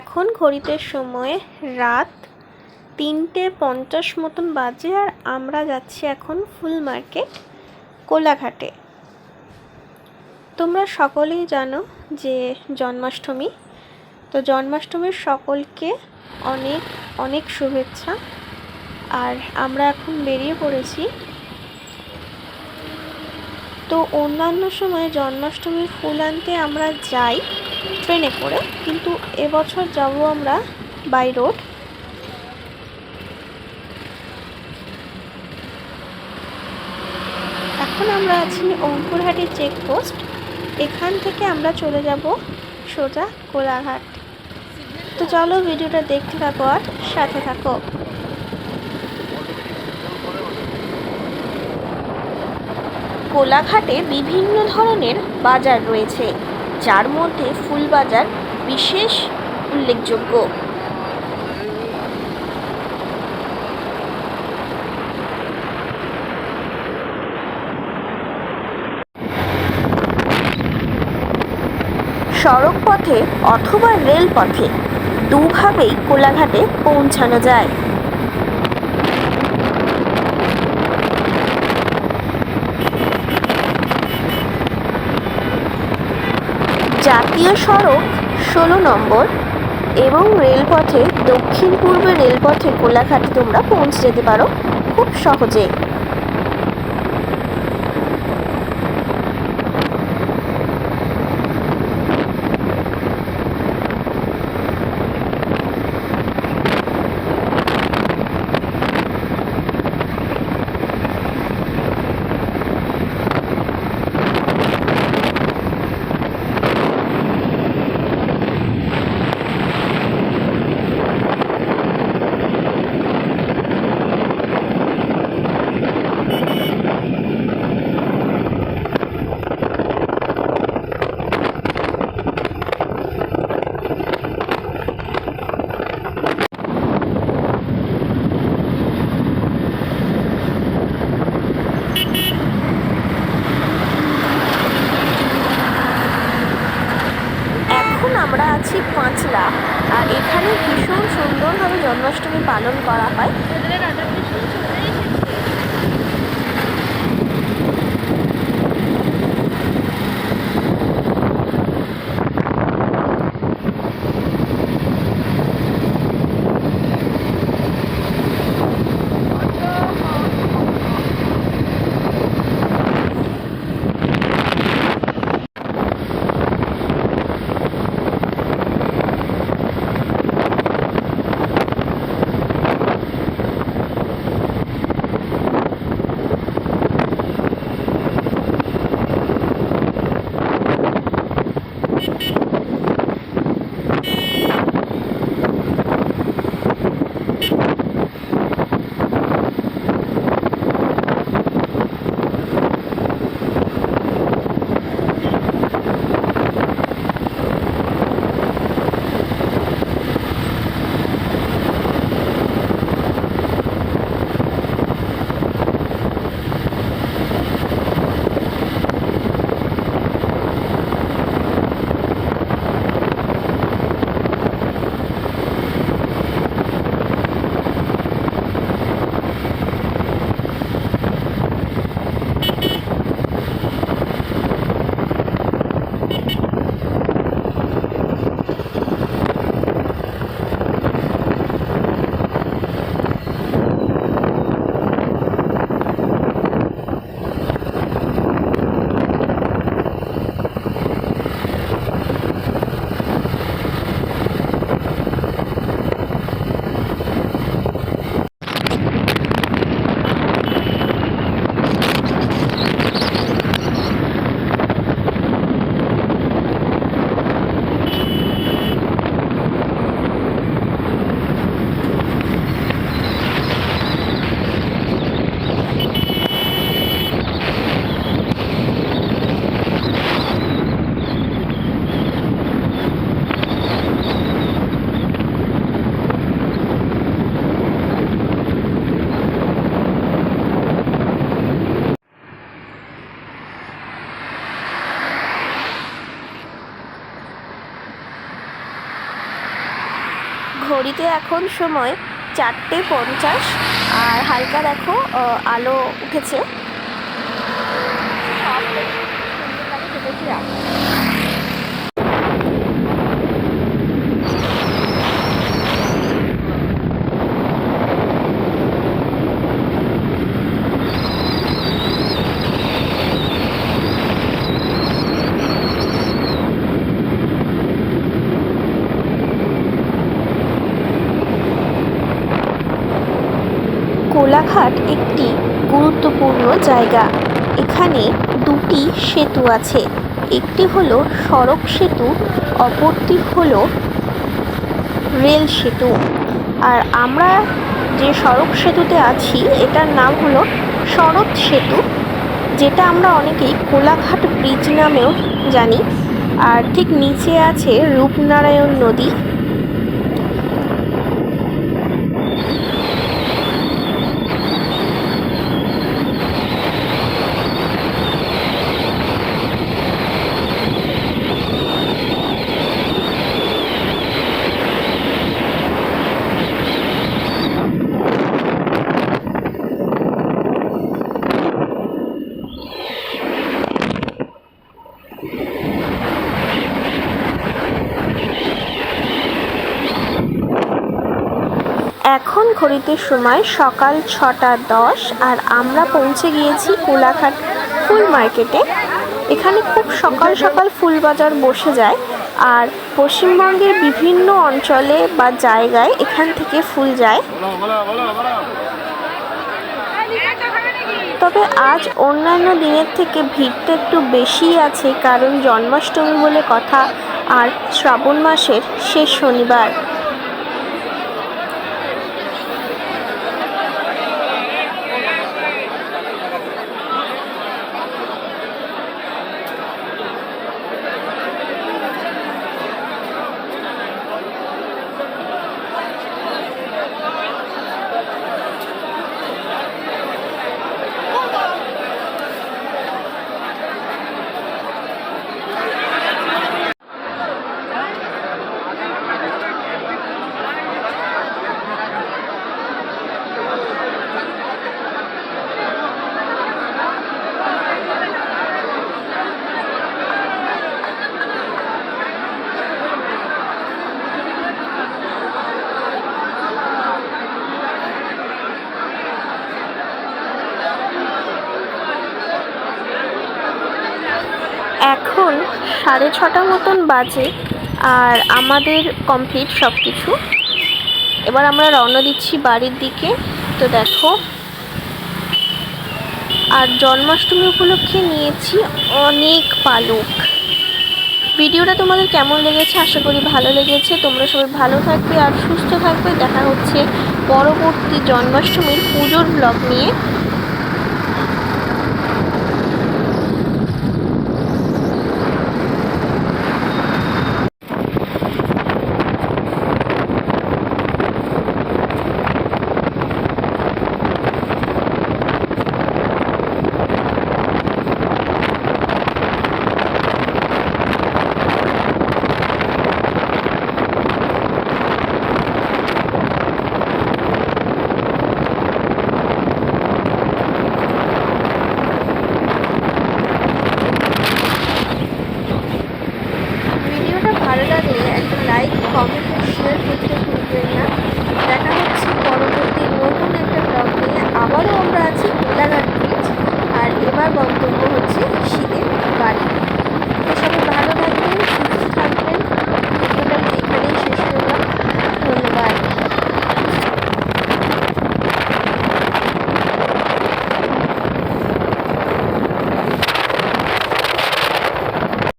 এখন ঘড়িতে সময় রাত তিনটে পঞ্চাশ মতন বাজে আর আমরা যাচ্ছি এখন ফুল মার্কেট কোলাঘাটে। তোমরা সকলেই জানো যে জন্মাষ্টমী, তো জন্মাষ্টমীর সকলকে অনেক অনেক শুভেচ্ছা। আর আমরা এখন বেরিয়ে পড়েছি। তো অন্যান্য সময় জন্মাষ্টমীর ফুল আনতে আমরা যাই। ট্রেনে করে। কিন্তু এবছর যাব আমরা বাই রোড এখন আমরা আছি অঙ্কুরহাটি চেকপোস্ট এখান থেকে আমরা চলে যাব সোজা কোলাঘাট তো চলো ভিডিওটা দেখতে থাকো আর সাথে থাকো। কোলাঘাটে বিভিন্ন ধরনের বাজার রয়েছে। যার মধ্যে ফুল বাজার বিশেষ উল্লেখযোগ্য। সড়ক পথে অথবা রেলপথে দুভাবেই কোলাঘাটে পৌঁছানো যায়। জাতীয় সড়ক ষোলো নম্বর এবং রেলপথে দক্ষিণ পূর্বে রেলপথে কোলাঘাটে তোমরা পৌঁছে যেতে পারো খুব সহজে এখন আমরা আছি পাঁচলা আর এখানে ভীষণ সুন্দরভাবে জন্মাষ্টমী পালন করা হয়। ঘড়িতে এখন সময় চারটে পঞ্চাশ আর হালকা দেখো আলো উঠেছে কোলাঘাট একটি গুরুত্বপূর্ণ জায়গা। এখানে দুটি সেতু আছে। একটি হলো সড়ক সেতু, অপরটি হলো রেল সেতু। আর আমরা যে সড়ক সেতুতে আছি, এটার নাম হলো শরৎ সেতু, যেটা আমরা অনেকেই কোলাঘাট ব্রিজ নামেও জানি। আর ঠিক নিচে আছে রূপনারায়ণ নদী। এখন ঘড়িতে সময় সকাল ছটা দশ আর আমরা পৌঁছে গিয়েছি কোলাঘাট ফুল মার্কেটে। এখানে খুব সকাল সকাল ফুল বাজার বসে যায় আর পশ্চিমবঙ্গের বিভিন্ন অঞ্চলে বা জায়গায় এখান থেকে ফুল যায়। তবে আজ অন্যান্য দিনের থেকে ভিড়টা একটু বেশিই আছে, কারণ জন্মাষ্টমী বলে কথা আর শ্রাবণ মাসের শেষ শনিবার এখন সাড়ে ছটা মতন বাজে আর আমাদের কমপ্লিট সব কিছু এবার আমরা রওনা দিচ্ছি বাড়ির দিকে। তো দেখো, আর জন্মাষ্টমী উপলক্ষে নিয়েছি অনেক পালক। ভিডিওটা তোমাদের কেমন লেগেছে? আশা করি ভালো লেগেছে। তোমরা সবাই ভালো থাকবে আর সুস্থ থাকবে। দেখা হচ্ছে পরবর্তী জন্মাষ্টমীর পুজোর ব্লগ নিয়ে।